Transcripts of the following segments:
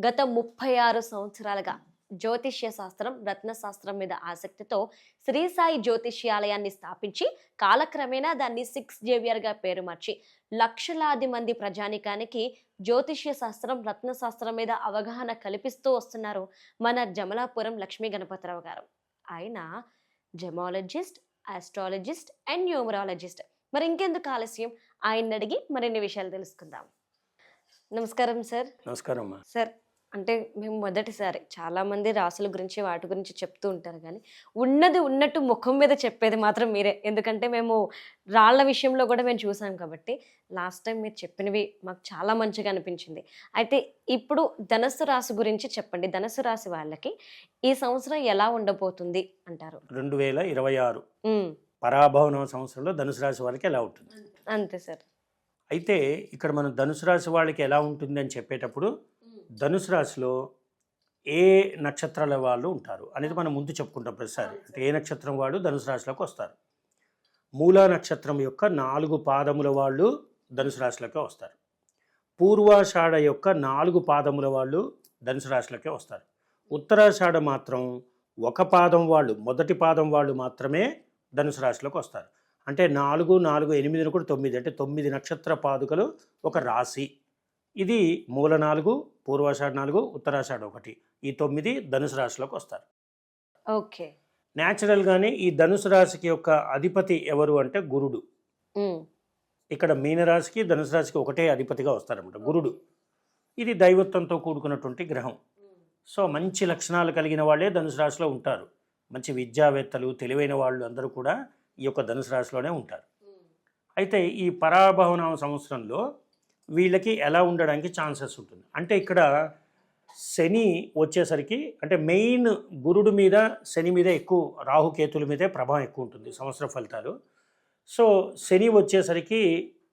గత ముప్పై ఆరు సంవత్సరాలుగా జ్యోతిష్య శాస్త్రం రత్న శాస్త్రం మీద ఆసక్తితో శ్రీ సాయి జ్యోతిష్యాలయాన్ని స్థాపించి కాలక్రమేణా దాన్ని సిక్స్ జేవియర్గా పేరు మార్చి లక్షలాది మంది ప్రజానికానికి జ్యోతిష్య శాస్త్రం రత్న శాస్త్రం మీద అవగాహన కల్పిస్తూ వస్తున్నారు మన జమలాపురం లక్ష్మీ గణపతిరావు గారు. ఆయన జెమాలజిస్ట్ ఆస్ట్రాలజిస్ట్ అండ్ న్యూమరాలజిస్ట్. మరి ఇంకెందుకు ఆలస్యం? ఆయన అడిగి మరిన్ని విషయాలు తెలుసుకుందాం. నమస్కారం సార్. నమస్కారం సార్ అంటే మేము మొదటిసారి చాలా మంది రాసుల గురించి వాటి గురించి చెప్తూ ఉంటారు కానీ ఉన్నది ఉన్నట్టు ముఖం మీద చెప్పేది మాత్రం మీరే. ఎందుకంటే మేము రాళ్ళ విషయంలో కూడా మేము చూసాం కాబట్టి లాస్ట్ టైం మీరు చెప్పినవి మాకు చాలా మంచిగా అనిపించింది. అయితే ఇప్పుడు ధనస్సు రాశి గురించి చెప్పండి. ధనస్సు రాశి వాళ్ళకి ఈ సంవత్సరం ఎలా ఉండబోతుంది అంటారు? రెండు వేల ఇరవై ఆరు పరాభవన సంవత్సరంలో ధనుసు రాశి వారికి ఎలా ఉంటుంది? అంతే సార్. అయితే ఇక్కడ మనం ధనుసు రాశి వాళ్ళకి ఎలా ఉంటుంది అని చెప్పేటప్పుడు ధనుసు రాశిలో ఏ నక్షత్రాల వాళ్ళు ఉంటారు అనేది మనం ముందు చెప్పుకుంటాం ప్రతిసారి. అంటే ఏ నక్షత్రం వాళ్ళు ధనుసు రాశిలోకి వస్తారు. మూలా నక్షత్రం యొక్క నాలుగు పాదముల వాళ్ళు ధనుసు రాశిలోకి వస్తారు. పూర్వాషాఢ యొక్క నాలుగు పాదముల వాళ్ళు ధనుసు రాశిలోకి వస్తారు. ఉత్తరాషాఢ మాత్రం ఒక పాదం వాళ్ళు మొదటి పాదం వాళ్ళు మాత్రమే ధనుసు రాశిలోకి వస్తారు. అంటే నాలుగు నాలుగు ఎనిమిది కూడా తొమ్మిది. అంటే తొమ్మిది నక్షత్ర పాదుకలు ఒక రాశి. ఇది మూల నాలుగు పూర్వాషాఢ నాలుగు ఉత్తరాషాఢ ఒకటి. ఈ తొమ్మిది ధనుసు రాశిలోకి వస్తారు. ఓకే. న్యాచురల్గానే ఈ ధనుసు రాశికి యొక్క అధిపతి ఎవరు అంటే గురుడు. ఇక్కడ మీనరాశికి ధనుసు రాశికి ఒకటే అధిపతిగా వస్తారన్నమాట గురుడు. ఇది దైవత్వంతో కూడుకున్నటువంటి గ్రహం. సో మంచి లక్షణాలు కలిగిన వాళ్ళే ధనుసు రాశిలో ఉంటారు. మంచి విద్యావేత్తలు తెలివైన వాళ్ళు అందరూ కూడా ఈ యొక్క ధనుసు రాశిలోనే ఉంటారు. అయితే ఈ పరాభవన సంవత్సరంలో వీళ్ళకి ఎలా ఉండడానికి ఛాన్సెస్ ఉంటుంది. అంటే ఇక్కడ శని వచ్చేసరికి అంటే మెయిన్ గురుడు మీద శని మీద ఎక్కువ రాహుకేతుల మీదే ప్రభావం ఎక్కువ ఉంటుంది సంవత్సర ఫలితాలు. సో శని వచ్చేసరికి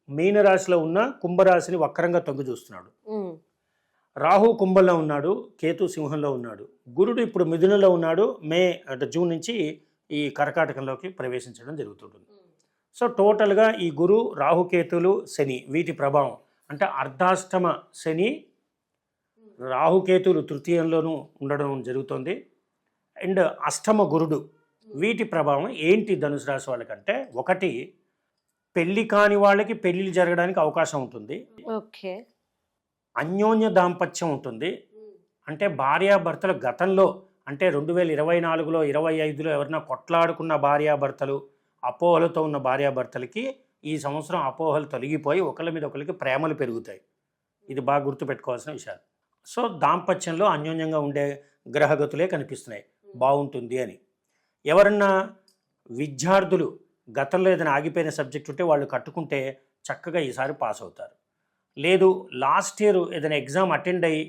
మీనరాశిలో ఉన్న కుంభరాశిని వక్రంగా తొంగి చూస్తున్నాడు. రాహు కుంభంలో ఉన్నాడు కేతు సింహంలో ఉన్నాడు. గురుడు ఇప్పుడు మిథునంలో ఉన్నాడు మే అంటే జూన్ నుంచి ఈ కర్కాటకంలోకి ప్రవేశించడం జరుగుతుంటుంది. సో టోటల్గా ఈ గురు రాహుకేతులు శని వీటి ప్రభావం అంటే అర్ధాష్టమ శని రాహుకేతులు తృతీయంలోనూ ఉండడం జరుగుతుంది. అండ్ అష్టమ గురుడు వీటి ప్రభావం ఏంటి ధనుసు రాశి వాళ్ళకంటే ఒకటి పెళ్ళి కాని వాళ్ళకి పెళ్ళిళ్ళు జరగడానికి అవకాశం ఉంటుంది. ఓకే. అన్యోన్య దాంపత్యం ఉంటుంది. అంటే భార్యాభర్తలు గతంలో అంటే రెండు వేల ఇరవై నాలుగులో ఇరవై ఐదులో ఎవరైనా కొట్లాడుకున్న భార్యాభర్తలు అపోహలతో ఉన్న భార్యాభర్తలకి ఈ సంవత్సరం అపోహలు తొలగిపోయి ఒకళ్ళ మీద ఒకరికి ప్రేమలు పెరుగుతాయి. ఇది బాగా గుర్తుపెట్టుకోవాల్సిన విషయాలు. సో దాంపత్యంలో అన్యోన్యంగా ఉండే గ్రహగతులే కనిపిస్తున్నాయి. బాగుంటుంది అని. ఎవరన్నా విద్యార్థులు గతంలో ఏదైనా ఆగిపోయిన సబ్జెక్ట్ ఉంటే వాళ్ళు కట్టుకుంటే చక్కగా ఈసారి పాస్ అవుతారు. లేదు లాస్ట్ ఇయర్ ఏదైనా ఎగ్జామ్ అటెండ్ అయ్యి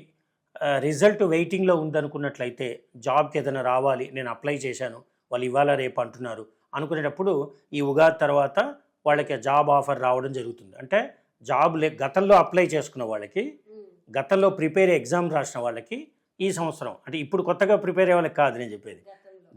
రిజల్ట్ వెయిటింగ్లో ఉందనుకున్నట్లయితే జాబ్కి ఏదైనా రావాలి నేను అప్లై చేశాను వాళ్ళు ఇవాళ రేపు అంటున్నారు అనుకునేటప్పుడు ఈ ఉగాది తర్వాత వాళ్ళకి జాబ్ ఆఫర్ రావడం జరుగుతుంది. అంటే జాబ్ లే గతంలో అప్లై చేసుకున్న వాళ్ళకి గతంలో ప్రిపేర్ ఎగ్జామ్ రాసిన వాళ్ళకి ఈ సంవత్సరం అంటే ఇప్పుడు కొత్తగా ప్రిపేర్ అయ్యే వాళ్ళకి కాదు నేను చెప్పేది.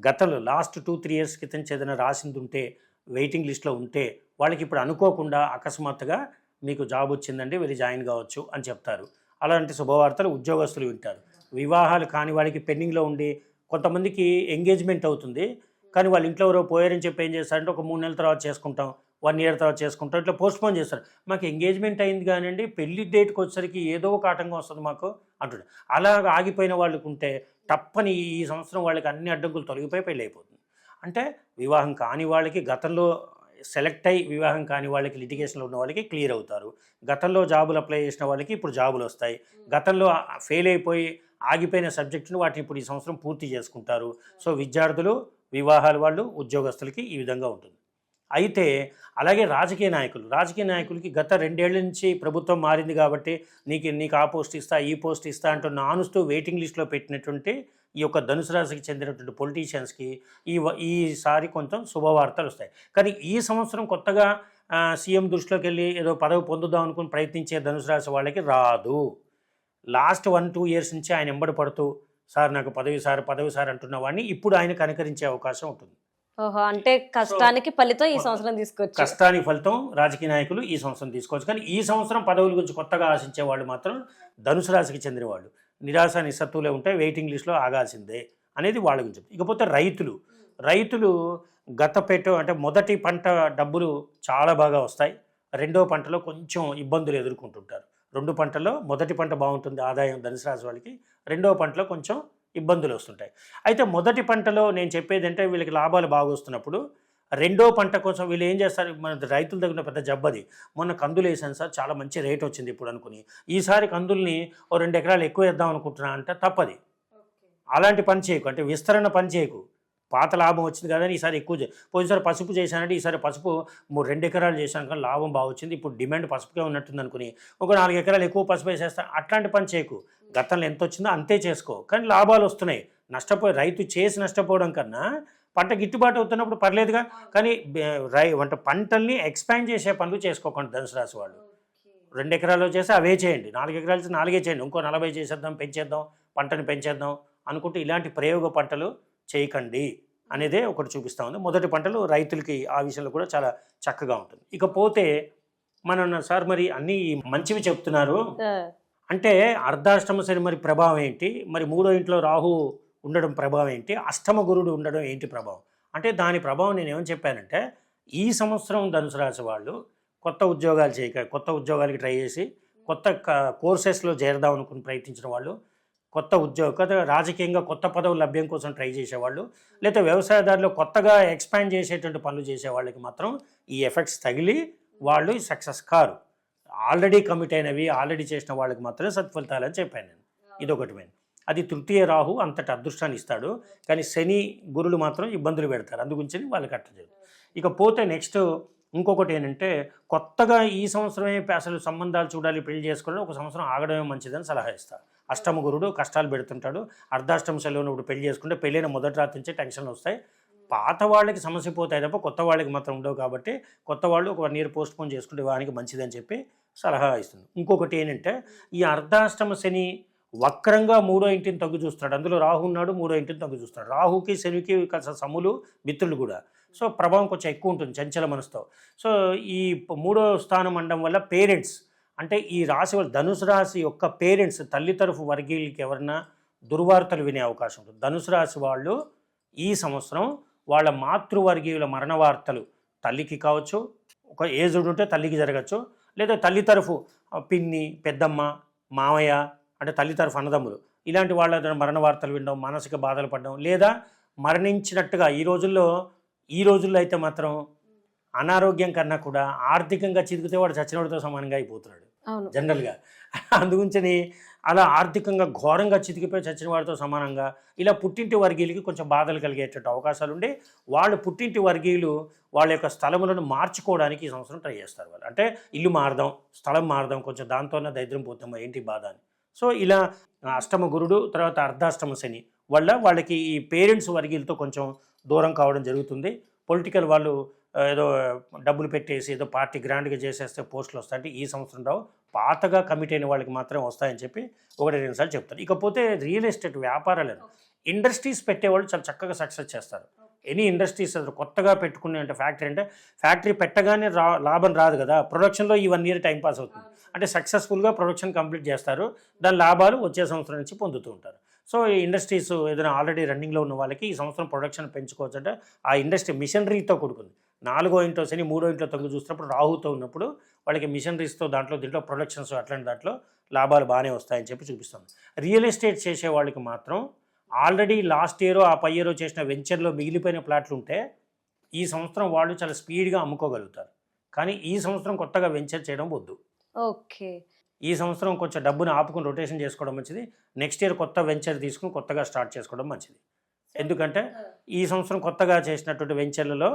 గతంలో. లాస్ట్ టూ త్రీ ఇయర్స్ క్రితం ఏదైనా రాసింది ఉంటే వెయిటింగ్ లిస్ట్లో ఉంటే వాళ్ళకి ఇప్పుడు అనుకోకుండా అకస్మాత్తుగా మీకు జాబ్ వచ్చిందండి వెళ్ళి జాయిన్ కావచ్చు అని చెప్తారు. అలాంటి శుభవార్తలు ఉద్యోగస్తులు వింటారు. వివాహాలు కాని వాళ్ళకి పెండింగ్లో ఉండి కొంతమందికి ఎంగేజ్మెంట్ అవుతుంది. కానీ వాళ్ళ ఇంట్లో ఎవరో పోయారని చెప్పి ఏం చేస్తారంటే ఒక మూడు నెలల తర్వాత చేసుకుంటాం. వన్ ఇయర్ తర్వాత చేసుకుంటాం. ఇట్లా పోస్ట్ పోన్ చేస్తారు. మాకు ఎంగేజ్మెంట్ అయింది కానివ్వండి పెళ్ళి డేట్కి వచ్చేసరికి ఏదో ఒక ఆటంకం వస్తుంది మాకు అంటాడు. అలా ఆగిపోయిన వాళ్ళకు ఉంటే తప్పని ఈ సంవత్సరం వాళ్ళకి అన్ని అడ్డంకులు తొలగిపోయి పెళ్ళి అయిపోతుంది. అంటే వివాహం కాని వాళ్ళకి గతంలో సెలెక్ట్ అయ్యి వివాహం కాని వాళ్ళకి లిటిగేషన్లో ఉన్న వాళ్ళకి క్లియర్ అవుతారు. గతంలో జాబులు అప్లై చేసిన వాళ్ళకి ఇప్పుడు జాబులు వస్తాయి. గతంలో ఫెయిల్ అయిపోయి ఆగిపోయిన సబ్జెక్టును వాటిని ఇప్పుడు ఈ సంవత్సరం పూర్తి చేసుకుంటారు. సో విద్యార్థులు వివాహాల వాళ్ళు ఉద్యోగస్తులకి ఈ విధంగా ఉంటుంది. అయితే అలాగే రాజకీయ నాయకులు రాజకీయ నాయకులకి గత రెండేళ్ళ నుంచి ప్రభుత్వం మారింది కాబట్టి నీకు నీకు ఆ పోస్ట్ ఇస్తా ఈ పోస్ట్ ఇస్తా అంటూ నానుస్తూ వెయిటింగ్ లిస్ట్లో పెట్టినటువంటి ఈ యొక్క ధనుసు రాశికి చెందినటువంటి పొలిటీషియన్స్కి ఈ వ- ఈసారి కొంచెం శుభవార్తలు వస్తాయి. కానీ ఈ సంవత్సరం కొత్తగా సీఎం దృష్టిలోకి వెళ్ళి ఏదో పదవి పొందుదాం అనుకుని ప్రయత్నించే ధనుసు రాశి వాళ్ళకి రాదు. లాస్ట్ వన్ టూ ఇయర్స్ నుంచి ఆయన ఎంబడి పడుతూ సార్ నాకు పదవి సార్ పదవి సార్ అంటున్న వాడిని ఇప్పుడు ఆయన కనుకరించే అవకాశం ఉంటుంది. ఓహో అంటే కష్టానికి ఫలితం ఈ సంవత్సరం తీసుకొచ్చు కష్టానికి ఫలితం రాజకీయ నాయకులు ఈ సంవత్సరం తీసుకోవచ్చు. కానీ ఈ సంవత్సరం పదవుల గురించి కొత్తగా ఆశించే వాళ్ళు మాత్రం ధనుసు రాశికి చెందిన వాళ్ళు. నిరాశ నిస్సత్తులే ఉంటాయి వెయిటింగ్ లిస్ట్లో ఆగాల్సిందే అనేది వాళ్ళ గురించి. ఇకపోతే రైతులు. రైతులు గత పెట్టు అంటే మొదటి పంట డబ్బులు చాలా బాగా వస్తాయి. రెండో పంటలో కొంచెం ఇబ్బందులు ఎదుర్కొంటుంటారు. రెండు పంటలో మొదటి పంట బాగుంటుంది ఆదాయం ధనుసు రాశి వాళ్ళకి. రెండో పంటలో కొంచెం ఇబ్బందులు వస్తుంటాయి అయితే మొదటి పంటలో నేను చెప్పేది అంటే వీళ్ళకి లాభాలు బాగా వస్తున్నప్పుడు రెండో పంట కోసం వీళ్ళు ఏం చేస్తారు? మన రైతుల దగ్గర పెద్ద జబ్బది. మొన్న కందులు వేసాను సార్ చాలా మంచి రేట్ వచ్చింది ఇప్పుడు అనుకుని. ఈసారి కందుల్ని ఓ రెండు ఎకరాలు ఎక్కువ వేద్దాం అనుకుంటున్నా అంటే తప్పది. అలాంటి పని చేయకు. అంటే విస్తరణ పని చేయకు. పాత లాభం వచ్చింది కదా ఈసారి ఎక్కువ పోయినసారి పసుపు చేశానంటే ఈసారి పసుపు మూ- రెండు ఎకరాలు చేశాను కానీ లాభం బాగా వచ్చింది. ఇప్పుడు డిమాండ్ పసుపుకే ఉన్నట్టుంది అనుకుని ఒక నాలుగు ఎకరాలు ఎక్కువ పసుపు వేసేస్తా అట్లాంటి పని చేయకు. గతంలో ఎంత వచ్చిందో అంతే చేసుకో. కానీ లాభాలు వస్తున్నాయి. నష్టపోయి రైతు చేసి నష్టపోవడం కన్నా పంట గిట్టుబాటు అవుతున్నప్పుడు పర్లేదుగా. కానీ రై అంటే పంటల్ని ఎక్స్పాండ్ చేసే పనులు చేసుకోకండి ధనుసు రాశి వాళ్ళు. రెండు ఎకరాలు చేస్తే అవే చేయండి. నాలుగు ఎకరాలు చేస్తే నాలుగే చేయండి. ఇంకో నలభై చేసేద్దాం పెంచేద్దాం పంటని పెంచేద్దాం అనుకుంటే ఇలాంటి ప్రయోగ పంటలు చేయకండి అనేదే ఒకటి చూపిస్తా ఉంది. మొదటి పంటలు రైతులకి ఆ విషయంలో కూడా చాలా చక్కగా ఉంటుంది. ఇకపోతే మనం సార్ మరి అన్నీ మంచివి చెప్తున్నారు. అంటే అర్ధాష్టమ శని మరి ప్రభావం ఏంటి? మరి మూడో ఇంట్లో రాహు ఉండడం ప్రభావం ఏంటి? అష్టమ గురుడు ఉండడం ఏంటి ప్రభావం? అంటే దాని ప్రభావం నేను ఏమని చెప్పానంటే ఈ సంవత్సరం ధనుసు రాశి వాళ్ళు కొత్త ఉద్యోగాలు చేయక కొత్త ఉద్యోగాలకి ట్రై చేసి కొత్త కోర్సెస్లో చేరదాం అనుకుని ప్రయత్నించిన వాళ్ళు కొత్త ఉద్యోగ రాజకీయంగా కొత్త పదవులు లభ్యం కోసం ట్రై చేసేవాళ్ళు లేదా వ్యవసాయదారులు కొత్తగా ఎక్స్పాండ్ చేసేటువంటి పనులు చేసే వాళ్ళకి మాత్రం ఈ ఎఫెక్ట్స్ తగిలి వాళ్ళు సక్సెస్ కారు. ఆల్రెడీ కమిట్ అయినవి ఆల్రెడీ చేసిన వాళ్ళకి మాత్రమే సత్ఫలితాలు అని చెప్పాను నేను. ఇదొకటి మెయిన్ అది తృతీయ రాహు అంతటి అదృష్టాన్ని ఇస్తాడు. కానీ శని గురులు మాత్రం ఇబ్బందులు పెడతారు. అందుగురించి వాళ్ళకి అట్ట చేయదు ఇక పోతే నెక్స్ట్ ఇంకొకటి ఏంటంటే కొత్తగా ఈ సంవత్సరమే అసలు సంబంధాలు చూడాలి పెళ్ళి చేసుకోవడం ఒక సంవత్సరం ఆగడమే మంచిదని సలహా ఇస్తాను అష్టమ గురుడు కష్టాలు పెడుతుంటాడు. అర్ధాష్టమ సెలవును ఇప్పుడు పెళ్ళి చేసుకుంటే పెళ్ళైన మొదటి రాత్రి నుంచే టెన్షన్లు వస్తాయి. పాత వాళ్ళకి సమస్య పోతాయి తప్ప కొత్త వాళ్ళకి మాత్రం ఉండవు కాబట్టి కొత్త వాళ్ళు ఒక వన్ ఇయర్ పోస్ట్ పోన్ చేసుకుంటే వానికి మంచిదని చెప్పి సలహా ఇస్తుంది. ఇంకొకటి ఏంటంటే ఈ అర్ధాష్టమ శని వక్రంగా మూడో ఇంటిని తగ్గు చూస్తాడు అందులో రాహు ఉన్నాడు మూడో ఇంటిని తగ్గు చూస్తాడు రాహుకి శనికి కాస్త సములు మిత్రులు కూడా. సో ప్రభావం కొంచెం ఎక్కువ ఉంటుంది చంచల మనసుతో. సో ఈ మూడో స్థానం అనడం వల్ల పేరెంట్స్ అంటే ఈ రాశి వల్ల ధనుసు రాశి యొక్క పేరెంట్స్ తల్లి తరఫు వర్గీయులకి ఎవరన్నా దుర్వార్తలు వినే అవకాశం ఉంటుంది. ధనుసు రాశి వాళ్ళు ఈ సంవత్సరం వాళ్ళ మాతృవర్గీయుల మరణ వార్తలు తల్లికి కావచ్చు ఒక ఏజుడు ఉంటే తల్లికి జరగచ్చు లేదా తల్లి తరఫు పిన్ని పెద్దమ్మ మామయ్య అంటే తల్లి తరఫు అన్నదమ్ములు ఇలాంటి వాళ్ళ మరణ వార్తలు వినడం మానసిక బాధలు పడడం లేదా మరణించినట్టుగా ఈ రోజుల్లో ఈ రోజుల్లో అయితే మాత్రం అనారోగ్యం కన్నా కూడా ఆర్థికంగా చితికితే వాడు చచ్చినవాడితో సమానంగా అయిపోతున్నాడు. జనరల్గా. అందుగురించి అలా ఆర్థికంగా ఘోరంగా చితికిపోయి చచ్చిన వారితో సమానంగా ఇలా పుట్టింటి వర్గీయులకి కొంచెం బాధలు కలిగేటట్టు అవకాశాలు ఉండి వాళ్ళు పుట్టింటి వర్గీయులు వాళ్ళ యొక్క స్థలములను మార్చుకోవడానికి ఈ సంవత్సరం ట్రై చేస్తారు వాళ్ళు. అంటే ఇల్లు మారదాం స్థలం మారదాం కొంచెం దాంతోనే దరిద్రం పోతామా ఏంటి బాధ అని. సో ఇలా అష్టమ గురుడు తర్వాత అర్ధాష్టమ శని వల్ల వాళ్ళకి ఈ పేరెంట్స్ వర్గీయులతో కొంచెం దూరం కావడం జరుగుతుంది. పొలిటికల్ వాళ్ళు ఏదో డబ్బులు పెట్టేసి ఏదో పార్టీ గ్రాండ్గా చేసేస్తే పోస్టులు వస్తాయంటే ఈ సంవత్సరం రావు. పాతగా కమిట్ అయిన వాళ్ళకి మాత్రమే వస్తాయని చెప్పి ఒకటి రెండు సార్లు చెప్తారు. ఇకపోతే రియల్ ఎస్టేట్ వ్యాపారాలు ఇండస్ట్రీస్ పెట్టేవాళ్ళు చాలా చక్కగా సక్సెస్ చేస్తారు. ఎనీ ఇండస్ట్రీస్ కొత్తగా పెట్టుకునే అంటే ఫ్యాక్టరీ అంటే ఫ్యాక్టరీ పెట్టగానే రా లాభం రాదు కదా. ప్రొడక్షన్లో ఈ వన్ ఇయర్ టైం పాస్ అవుతుంది. అంటే సక్సెస్ఫుల్గా ప్రొడక్షన్ కంప్లీట్ చేస్తారు. దాని లాభాలు వచ్చే సంవత్సరం నుంచి పొందుతూ ఉంటారు. సో ఈ ఇండస్ట్రీస్ ఏదైనా ఆల్రెడీ రన్నింగ్లో ఉన్న వాళ్ళకి ఈ సంవత్సరం ప్రొడక్షన్ పెంచుకోవచ్చు అంటే ఆ ఇండస్ట్రీ మిషనరీతో కూడుకుంది. నాలుగో ఇంట్లో శని మూడో ఇంట్లో తగ్గు చూసినప్పుడు రాహుతో ఉన్నప్పుడు వాళ్ళకి మిషనరీస్తో దాంట్లో దీంట్లో ప్రొడక్షన్స్ అట్లాంటి దాంట్లో లాభాలు బాగానే వస్తాయని చెప్పి చూపిస్తుంది. రియల్ ఎస్టేట్ చేసే వాళ్ళకి మాత్రం ఆల్రెడీ లాస్ట్ ఇయర్ ఆ పై ఇయర్ చేసిన వెంచర్లో మిగిలిపోయిన ప్లాట్లు ఉంటే ఈ సంవత్సరం వాళ్ళు చాలా స్పీడ్గా అమ్ముకోగలుగుతారు. కానీ ఈ సంవత్సరం కొత్తగా వెంచర్ చేయడం వద్దు. ఓకే. ఈ సంవత్సరం కొంచెం డబ్బుని ఆపుకుని రొటేషన్ చేసుకోవడం మంచిది. నెక్స్ట్ ఇయర్ కొత్త వెంచర్ తీసుకుని కొత్తగా స్టార్ట్ చేసుకోవడం మంచిది. ఎందుకంటే ఈ సంవత్సరం కొత్తగా చేసినటువంటి వెంచర్లలో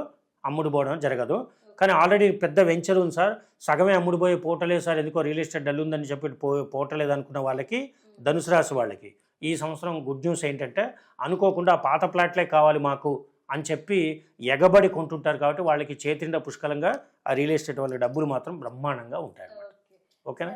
అమ్ముడు పోవడం జరగదు. కానీ ఆల్రెడీ పెద్ద వెంచర్ ఉంది సార్. సగమే అమ్ముడు పోయే పోటలేదు సార్. ఎందుకో రియల్ ఎస్టేట్ డల్ ఉందని చెప్పి పో పోటలేదు అనుకున్న వాళ్ళకి ధనుసు రాశి వాళ్ళకి. ఈ సంవత్సరం గుడ్ న్యూస్ ఏంటంటే అనుకోకుండా పాత ప్లాట్లే కావాలి మాకు అని చెప్పి ఎగబడి కొంటుంటారు కాబట్టి వాళ్ళకి చేతిండా పుష్కలంగా ఆ రియల్ ఎస్టేట్ వాళ్ళ డబ్బులు మాత్రం బ్రహ్మాండంగా ఉంటాయి అన్నమాట ఓకేనా?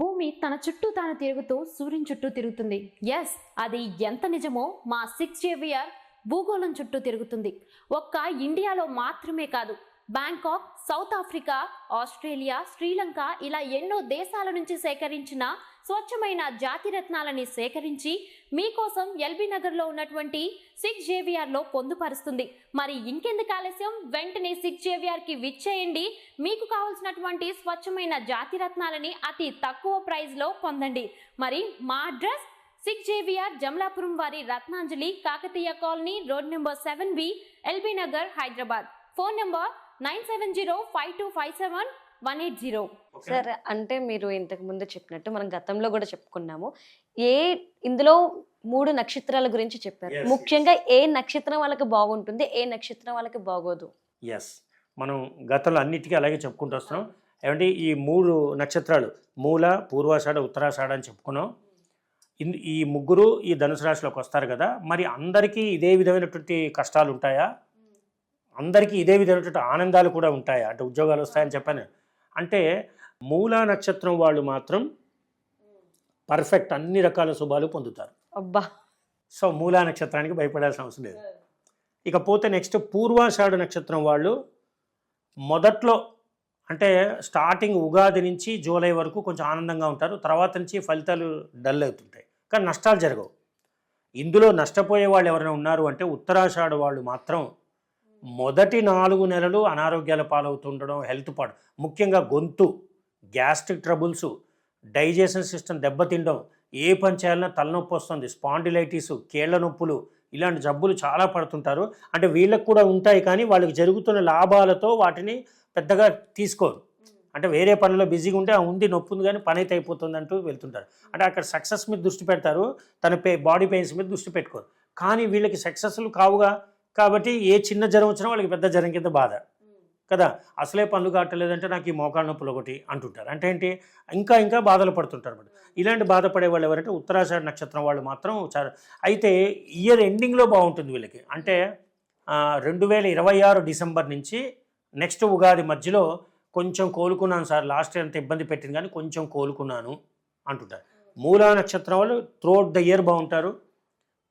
భూమి తన చుట్టూ తాను తిరుగుతూ సూర్యుని చుట్టూ తిరుగుతుంది. ఎస్ అది ఎంత నిజమో మా సిక్స్ జేవియర్ భూగోళం చుట్టూ తిరుగుతుంది. ఒక్క ఇండియాలో మాత్రమే కాదు Bangkok South Africa Australia Sri Lanka ఇలా ఎన్నో దేశాల నుంచి సేకరించిన స్వచ్ఛమైన జాతి రత్నాలని సేకరించి మీకోసం ఎల్బీ నగర్లో ఉన్నటువంటి సిక్స్ జేవిఆర్లో పొందుపరుస్తుంది. మరి ఇంకెందుకు ఆలస్యం? వెంటనే సిక్స్ జేవిఆర్కి విచ్చేయండి. మీకు కావాల్సినటువంటి స్వచ్ఛమైన జాతి రత్నాలని అతి తక్కువ ప్రైస్లో పొందండి. మరి మా అడ్రస్ సిక్స్ జేవిఆర్ జమలాపురం వారి Ratnanjali Kakatiya colony road number seven B LB Nagar Hyderabad. Phone number nine seven zero five two five seven one eight zero. Sir అంటే మీరు ఇంతకు ముందు చెప్పినట్టు మనం గతంలో కూడా చెప్పుకున్నాము. ఏ ఇందులో మూడు నక్షత్రాల గురించి చెప్పారు. ముఖ్యంగా ఏ నక్షత్రం వాళ్ళకి బాగుంటుంది ఏ నక్షత్రం వాళ్ళకి బాగోదు? ఎస్ మనం గతంలో అన్నిటికీ అలాగే చెప్పుకుంటూ వస్తున్నాం. ఏమంటే ఈ మూడు నక్షత్రాలు మూల పూర్వాషాఢ ఉత్తరాషాఢ అని చెప్పుకున్నాం. ఈ ముగ్గురు ఈ ధనుసు రాశిలోకి వస్తారు కదా మరి అందరికీ ఇదే విధమైనటువంటి కష్టాలు ఉంటాయా? అందరికీ ఇదే విధమైనటువంటి ఆనందాలు కూడా ఉంటాయా? అంటే ఉద్యోగాలు వస్తాయని చెప్పాను. అంటే మూలా నక్షత్రం వాళ్ళు మాత్రం పర్ఫెక్ట్ అన్ని రకాల శుభాలు పొందుతారు. అబ్బా! సో మూలా నక్షత్రానికి భయపడాల్సిన అవసరం లేదు. ఇకపోతే నెక్స్ట్ పూర్వాషాఢ నక్షత్రం వాళ్ళు మొదట్లో అంటే స్టార్టింగ్ ఉగాది నుంచి జూలై వరకు కొంచెం ఆనందంగా ఉంటారు. తర్వాత నుంచి ఫలితాలు డల్ అవుతుంటాయి. కానీ నష్టాలు జరగవు. ఇందులో నష్టపోయే వాళ్ళు ఎవరైనా ఉన్నారు అంటే ఉత్తరాషాఢ వాళ్ళు మాత్రం మొదటి నాలుగు నెలలు అనారోగ్యాల పాలవుతుండడం హెల్త్ పాడు ముఖ్యంగా గొంతు గ్యాస్ట్రిక్ ట్రబుల్స్ డైజెషన్ సిస్టమ్ దెబ్బతిండడం ఏ పని చేయాలన్నా తలనొప్పి వస్తుంది స్పాండిలైటిస్ కీళ్ళ నొప్పులు ఇలాంటి జబ్బులు చాలా పడుతుంటారు. అంటే వీళ్ళకు కూడా ఉంటాయి కానీ వాళ్ళకి జరుగుతున్న లాభాలతో వాటిని పెద్దగా తీసుకోరు. అంటే వేరే పనుల్లో బిజీగా ఉంటే ఆ ఉంది నొప్పి ఉంది కానీ పని అయితే అయిపోతుంది అంటూ వెళ్తుంటారు. అంటే అక్కడ సక్సెస్ మీద దృష్టి పెడతారు తన పే బాడీ పెయిన్స్ మీద దృష్టి పెట్టుకోరు. కానీ వీళ్ళకి సక్సెస్లు కావుగా కాబట్టి ఏ చిన్న జ్వరం వచ్చినా వాళ్ళకి పెద్ద జ్వరం కింద బాధ. కదా? అసలే పనులు కావట్లేదంటే నాకు ఈ మోకాళ్ళ నొప్పులు ఒకటి అంటుంటారు. అంటే ఏంటి? ఇంకా ఇంకా బాధలు పడుతుంటారు అన్నమాట. ఇలాంటి బాధపడే వాళ్ళు ఎవరంటే ఉత్తరాషాఢ నక్షత్రం వాళ్ళు మాత్రం చాలా. అయితే ఇయర్ ఎండింగ్లో బాగుంటుంది వీళ్ళకి. అంటే రెండు వేల ఇరవై ఆరు డిసెంబర్ నుంచి నెక్స్ట్ ఉగాది మధ్యలో కొంచెం కోలుకున్నాను సార్ లాస్ట్ ఇయర్ అంత ఇబ్బంది పెట్టింది కానీ కొంచెం కోలుకున్నాను అంటుంటారు. మూలా నక్షత్రం వాళ్ళు త్రూఅవుట్ ద ఇయర్ బాగుంటారు.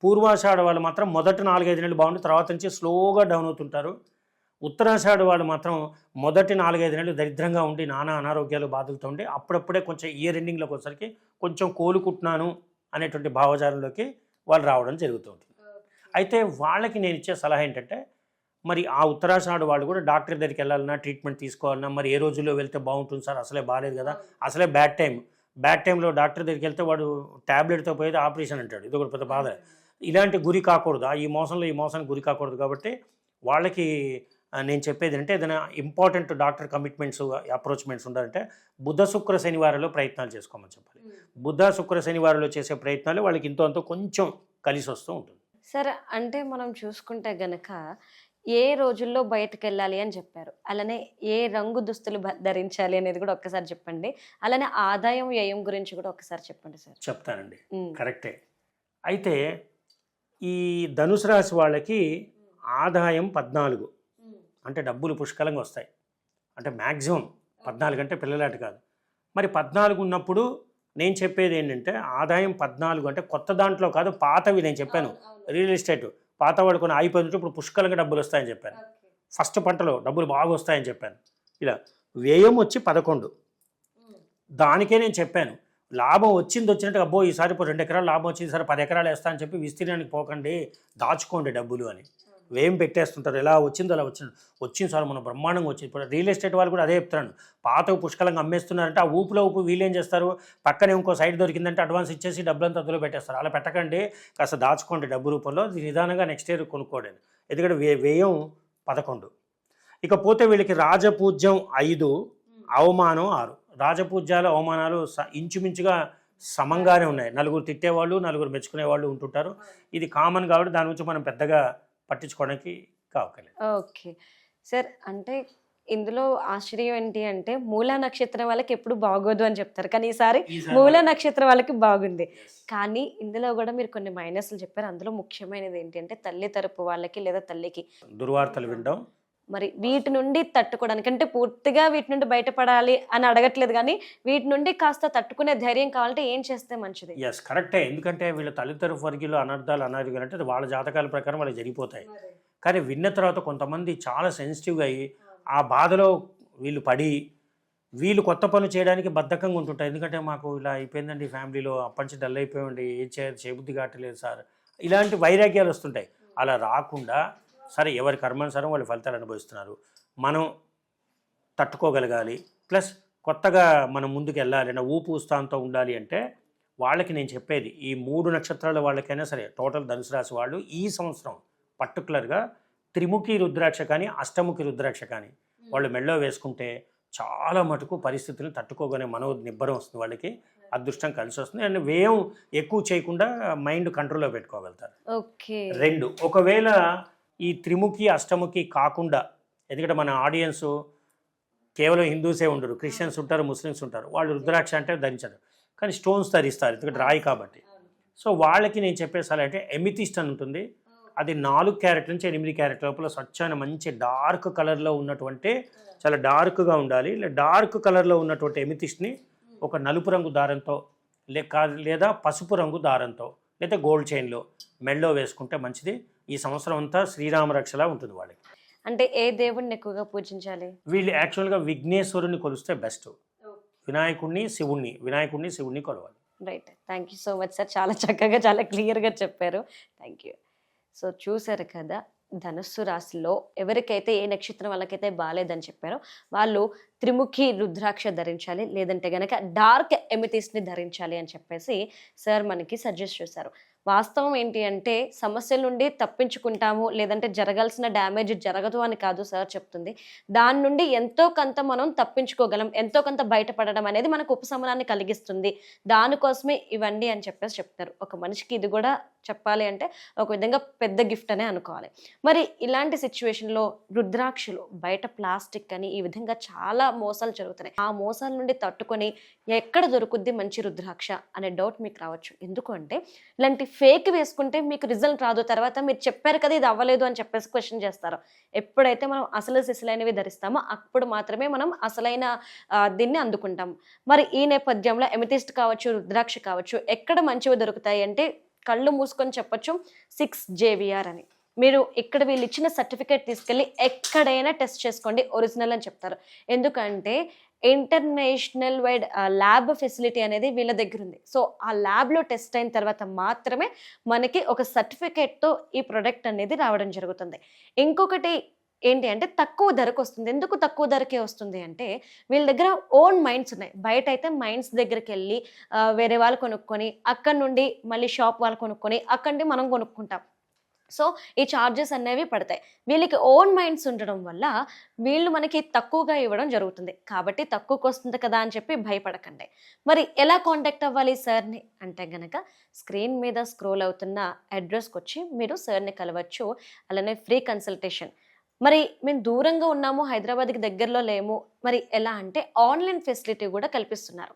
పూర్వాషాఢ వాళ్ళు మాత్రం మొదటి నాలుగైదు నెలలు బాగుంటుంది తర్వాత నుంచి స్లోగా డౌన్ అవుతుంటారు. ఉత్తరాషాఢ వాళ్ళు మాత్రం మొదటి నాలుగైదు నెలలు దరిద్రంగా ఉండి నానా అనారోగ్యాలు బాధలతో ఉండి అప్పుడప్పుడే కొంచెం ఇయర్ ఎండింగ్లోకి వచ్చేసరికి కొంచెం కోలుకుంటున్నాను అనేటువంటి భావజాలంలోకి వాళ్ళు రావడం జరుగుతూ ఉంటుంది అయితే వాళ్ళకి నేను ఇచ్చే సలహా ఏంటంటే మరి ఆ ఉత్తరాషాఢ వాళ్ళు కూడా డాక్టర్ దగ్గరికి వెళ్ళాలన్నా ట్రీట్మెంట్ తీసుకోవాలన్నా మరి ఏ రోజుల్లో వెళ్తే బాగుంటుంది సార్? అసలే బాగాలేదు కదా. అసలే బ్యాడ్ టైం బ్యాడ్ టైంలో డాక్టర్ దగ్గరికి వెళ్తే వాడు ట్యాబ్లెట్తో పోయేది ఆపరేషన్ అంటాడు. ఇది ఒకటి పెద్ద బాధ. ఇలాంటి గురి కాకూడదు. ఈ మోసంలో ఈ మోసానికి గురి కాకూడదు కాబట్టి వాళ్ళకి నేను చెప్పేది అంటే ఏదైనా ఇంపార్టెంట్ డాక్టర్ కమిట్మెంట్స్ అప్రోచ్మెంట్స్ ఉండాలంటే బుధ శుక్ర శనివారంలో ప్రయత్నాలు చేసుకోమని చెప్పాలి. బుధ శుక్ర శనివారంలో చేసే ప్రయత్నాలు వాళ్ళకి ఇంతో అంతో కొంచెం కలిసి వస్తూ ఉంటుంది. సరే అంటే మనం చూసుకుంటే గనక ఏ రోజుల్లో బయటకు వెళ్ళాలి అని చెప్పారు. అలానే ఏ రంగు దుస్తులు ధరించాలి అనేది కూడా ఒక్కసారి చెప్పండి. అలానే ఆదాయం వ్యయం గురించి కూడా ఒకసారి చెప్పండి సార్. చెప్తానండి. కరెక్టే. అయితే ఈ ధనుసు రాశి వాళ్ళకి ఆదాయం పద్నాలుగు. అంటే డబ్బులు పుష్కలంగా వస్తాయి. అంటే మ్యాక్సిమం పద్నాలుగు అంటే పిల్లలాట కాదు. మరి పద్నాలుగు ఉన్నప్పుడు నేను చెప్పేది ఏంటంటే ఆదాయం పద్నాలుగు అంటే కొత్త దాంట్లో కాదు పాతవి నేను చెప్పాను. Real estate. పాత వాడు కొన్ని అయిపోయినట్టు ఇప్పుడు పుష్కలంగా డబ్బులు వస్తాయని చెప్పాను. ఫస్ట్ పంటలో డబ్బులు బాగా వస్తాయని చెప్పాను. ఇలా వ్యయం వచ్చి పదకొండు. దానికే నేను చెప్పాను. లాభం వచ్చింది వచ్చినట్టు అబ్బో ఈసారి ఇప్పుడు రెండు ఎకరాలు లాభం వచ్చింది సరే పది ఎకరాలు వేస్తా అని చెప్పి విస్తీర్ణానికి పోకండి దాచుకోండి డబ్బులు అని. వేయం పెట్టేస్తుంటారు ఎలా వచ్చిందో అలా వచ్చింది. వచ్చింది సార్ మన బ్రహ్మాండంగా వచ్చింది. ఇప్పుడు రియల్ ఎస్టేట్ వాళ్ళు కూడా అదే చెప్తున్నాను పాత పుష్కలంగా అమ్మేస్తున్నారంటే ఆ ఊపులో ఊపు వీళ్ళు ఏం చేస్తారు? పక్కనే ఇంకో సైడ్ దొరికిందంటే అడ్వాన్స్ ఇచ్చేసి డబ్బులంతా అందులో పెట్టేస్తారు. అలా పెట్టకండి కాస్త దాచుకోండి డబ్బు రూపంలో నిదానంగా నెక్స్ట్ ఇయర్ కొనుక్కోండి. ఎందుకంటే వే వ్యయం పదకొండు. ఇకపోతే వీళ్ళకి రాజపూజ్యం ఐదు అవమానం ఆరు. రాజపూజ్యాలు అవమానాలు స- ఇంచుమించుగా సమంగానే ఉన్నాయి. నలుగురు తిట్టేవాళ్ళు నలుగురు మెచ్చుకునేవాళ్ళు ఉంటుంటారు. ఇది కామన్ కాబట్టి దాని గురించి మనం పెద్దగా పట్టించుకోవడానికి కావకలేదు ఓకే. సార్ అంటే ఇందులో ఆశ్చర్యం ఏంటి అంటే మూల నక్షత్రం వాళ్ళకి ఎప్పుడు బాగోదు అని చెప్తారు. కానీ ఈసారి మూల నక్షత్రం వాళ్ళకి బాగుంది. కానీ ఇందులో కూడా మీరు కొన్ని మైనస్లు చెప్పారు. అందులో ముఖ్యమైనది ఏంటి అంటే తల్లి తరపు వాళ్ళకి లేదా తల్లికి. దుర్వార్తలు వినడం మరి వీటి నుండి తట్టుకోవడానికి అంటే పూర్తిగా వీటి నుండి బయటపడాలి అని అడగట్లేదు కానీ వీటి నుండి కాస్త తట్టుకునే ధైర్యం కావాలంటే ఏం చేస్తే మంచిది? ఎస్ కరెక్టే ఎందుకంటే వీళ్ళ తల్లిదండ్రుల వర్గీలో అనర్థాలు అనారోగ్యాలు అంటే వాళ్ళ జాతకాల ప్రకారం వాళ్ళకి జరిగిపోతాయి. కానీ విన్న తర్వాత కొంతమంది చాలా సెన్సిటివ్గా అయ్యి ఆ బాధలో వీళ్ళు పడి వీళ్ళు కొత్త పనులు చేయడానికి బద్ధకంగా ఉంటుంటారు. ఎందుకంటే మాకు ఇలా అయిపోయిందండి ఫ్యామిలీలో అప్పటి నుంచి డల్ అయిపోయింది ఏం చేయాలి చేయబుద్ధి కావట్లేదు సార్. ఇలాంటి వైరాగ్యాలు వస్తుంటాయి. అలా రాకుండా సరే ఎవరి కర్మానుసారం వాళ్ళు ఫలితాలు అనుభవిస్తున్నారు. మనం తట్టుకోగలగాలి. ప్లస్ కొత్తగా మనం ముందుకు వెళ్ళాలి అన్న ఊపు ఉత్సాహంతో ఉండాలి అంటే వాళ్ళకి నేను చెప్పేది ఈ మూడు నక్షత్రాల వాళ్ళకైనా సరే టోటల్ ధనుసు రాశి వాళ్ళు ఈ సంవత్సరం పర్టికులర్గా త్రిముఖి రుద్రాక్ష కానీ అష్టముఖి రుద్రాక్ష కానీ వాళ్ళు మెళ్ళో వేసుకుంటే చాలా మటుకు పరిస్థితులను తట్టుకోగనే మనో నిబ్బరం వస్తుంది వాళ్ళకి అదృష్టం కలిసి వస్తుంది. అండ్ వ్యయం ఎక్కువ చేయకుండా మైండ్ కంట్రోల్లో పెట్టుకోగలుగుతారు. ఓకే. రెండు ఒకవేళ ఈ త్రిముఖి అష్టముఖి కాకుండా ఎందుకంటే మన ఆడియన్స్ కేవలం హిందూసే ఉండరు క్రిస్టియన్స్ ఉంటారు ముస్లిమ్స్ ఉంటారు. వాళ్ళు రుద్రాక్ష అంటే ధరించరు. కానీ స్టోన్స్ ధరిస్తారు ఎందుకంటే రాయి కాబట్టి. సో వాళ్ళకి నేను చెప్పేసాలంటే ఎమితిస్ట్ అని ఉంటుంది. అది నాలుగు క్యారెట్ నుంచి ఎనిమిది క్యారెట్ లోపల స్వచ్ఛమైన మంచి డార్క్ కలర్లో ఉన్నటువంటి చాలా డార్క్గా ఉండాలి. లేదా డార్క్ కలర్లో ఉన్నటువంటి ఎమితిస్ట్ని ఒక నలుపు రంగు దారంతో లేక లేదా పసుపు రంగు దారంతో లేదా గోల్డ్ చైన్లో మెళ్ళో వేసుకుంటే మంచిది. ఈ సంవత్సరం అంతా శ్రీరామ రక్షలా ఉంటుంది వాళ్ళకి. అంటే ఏ దేవుడిని ఎక్కువగా పూజించాలి? వీళ్ళు యాక్చువల్గా విఘ్నేశ్వరుని కొలిస్తే బెస్ట్. వినాయకుడిని శివుణ్ణి వినాయకుడిని శివుణ్ణి కొలవాలి. Right. Thank you so much sir. చాలా చక్కగా చాలా క్లియర్గా చెప్పారు. Thank you. సో చూసారు కదా ధనుస్సు రాశిలో ఎవరికైతే ఏ నక్షత్రం వాళ్ళకైతే బాగాలేదని చెప్పారో వాళ్ళు త్రిముఖి రుద్రాక్ష ధరించాలి లేదంటే గనక డార్క్ ఎమితిస్ని ధరించాలి అని చెప్పేసి సార్ మనకి సజెస్ట్ చేశారు. వాస్తవం ఏంటి అంటే సమస్యల నుండి తప్పించుకుంటాము లేదంటే జరగాల్సిన డ్యామేజ్ జరగదు అని కాదు సార్ చెప్తుంది. దాని నుండి ఎంతో కొంత మనం తప్పించుకోగలం ఎంతో కొంత బయటపడడం అనేది మనకు ఉపశమనాన్ని కలిగిస్తుంది. దానికోసమే ఇవన్నీ అని చెప్పేసి చెప్తారు. ఒక మనిషికి ఇది కూడా చెప్పాలి అంటే ఒక విధంగా పెద్ద గిఫ్ట్ అనే అనుకోవాలి. మరి ఇలాంటి సిచ్యువేషన్లో రుద్రాక్షలు బయట ప్లాస్టిక్ అని ఈ విధంగా చాలా మోసాలు జరుగుతున్నాయి. ఆ మోసాల నుండి తట్టుకొని ఎక్కడ దొరుకుద్ది మంచి రుద్రాక్ష అనే డౌట్ మీకు రావచ్చు. ఎందుకు అంటే ఇలాంటి ఫేక్ వేసుకుంటే మీకు రిజల్ట్ రాదు. తర్వాత మీరు చెప్పారు కదా ఇది అవ్వలేదు అని చెప్పేసి క్వశ్చన్ చేస్తారు. ఎప్పుడైతే మనం అసలు సిసలైనవి ధరిస్తామో అప్పుడు మాత్రమే మనం అసలైన దీన్ని అందుకుంటాం. మరి ఈ నేపథ్యంలో ఎమితిస్ట్ కావచ్చు రుద్రాక్ష కావచ్చు ఎక్కడ మంచివి దొరుకుతాయి అంటే కళ్ళు మూసుకొని చెప్పొచ్చు. సిక్స్ జేవిఆర్ అని. మీరు ఇక్కడ వీళ్ళు ఇచ్చిన సర్టిఫికేట్ తీసుకెళ్ళి ఎక్కడైనా టెస్ట్ చేసుకోండి. ఒరిజినల్ అని చెప్తారు. ఎందుకంటే ఇంటర్నేషనల్ వైడ్ ల్యాబ్ ఫెసిలిటీ అనేది వీళ్ళ దగ్గర ఉంది. సో ఆ ల్యాబ్లో టెస్ట్ అయిన తర్వాత మాత్రమే మనకి ఒక సర్టిఫికేట్తో ఈ ప్రొడక్ట్ అనేది రావడం జరుగుతుంది. ఇంకొకటి ఏంటి అంటే తక్కువ ధరకు వస్తుంది. ఎందుకు తక్కువ ధరకే వస్తుంది అంటే వీళ్ళ దగ్గర ఓన్ మైండ్స్ ఉన్నాయి. బయట అయితే మైండ్స్ దగ్గరికి వెళ్ళి వేరే వాళ్ళు కొనుక్కొని అక్కడ నుండి మళ్ళీ షాప్ వాళ్ళు కొనుక్కొని అక్కడి నుండి మనం కొనుక్కుంటాం. సో ఈ చార్జెస్ అనేవి పడతాయి. వీళ్ళకి ఓన్ మైండ్స్ ఉండడం వల్ల వీళ్ళు మనకి తక్కువగా ఇవ్వడం జరుగుతుంది. కాబట్టి తక్కువకు వస్తుంది కదా అని చెప్పి భయపడకండి. మరి ఎలా కాంటాక్ట్ అవ్వాలి సార్ని? అంటే గనక స్క్రీన్ మీద స్క్రోల్ అవుతున్న అడ్రస్కి వచ్చి మీరు సార్ని కలవచ్చు. అలానే ఫ్రీ కన్సల్టేషన్ మరి మేము దూరంగా ఉన్నాము హైదరాబాద్కి దగ్గరలో లేము. మరి ఎలా అంటే ఆన్లైన్ ఫెసిలిటీ కూడా కల్పిస్తున్నారు.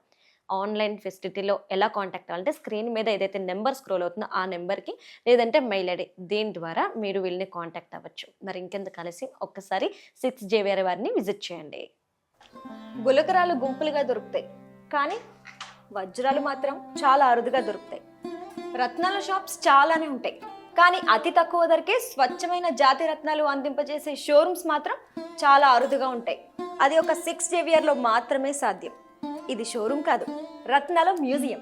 ఆన్లైన్ ఫెసిలిటీలో ఎలా కాంటాక్ట్ అవ్వాలంటే స్క్రీన్ మీద ఏదైతే నెంబర్ స్క్రోల్ అవుతుందో ఆ నెంబర్కి లేదంటే మెయిల్ ఐడి దీని ద్వారా మీరు వీళ్ళని కాంటాక్ట్ అవ్వచ్చు. మరి ఇంకెందుకు కలిసి ఒక్కసారి సిక్స్ జేవిఆర్ వారిని విజిట్ చేయండి. గులకరాలు గుంపులుగా దొరుకుతాయి కానీ వజ్రాలు మాత్రం చాలా అరుదుగా దొరుకుతాయి. రత్నాల షాప్స్ చాలానే ఉంటాయి. కానీ అతి తక్కువ ధరకే స్వచ్ఛమైన జాతి రత్నాలు అందింపజేసే షోరూమ్స్ మాత్రం చాలా అరుదుగా ఉంటాయి. అది ఒక సిక్స్ జేవియర్లో మాత్రమే సాధ్యం. ఇది షోరూమ్ కాదు రత్నాల మ్యూజియం.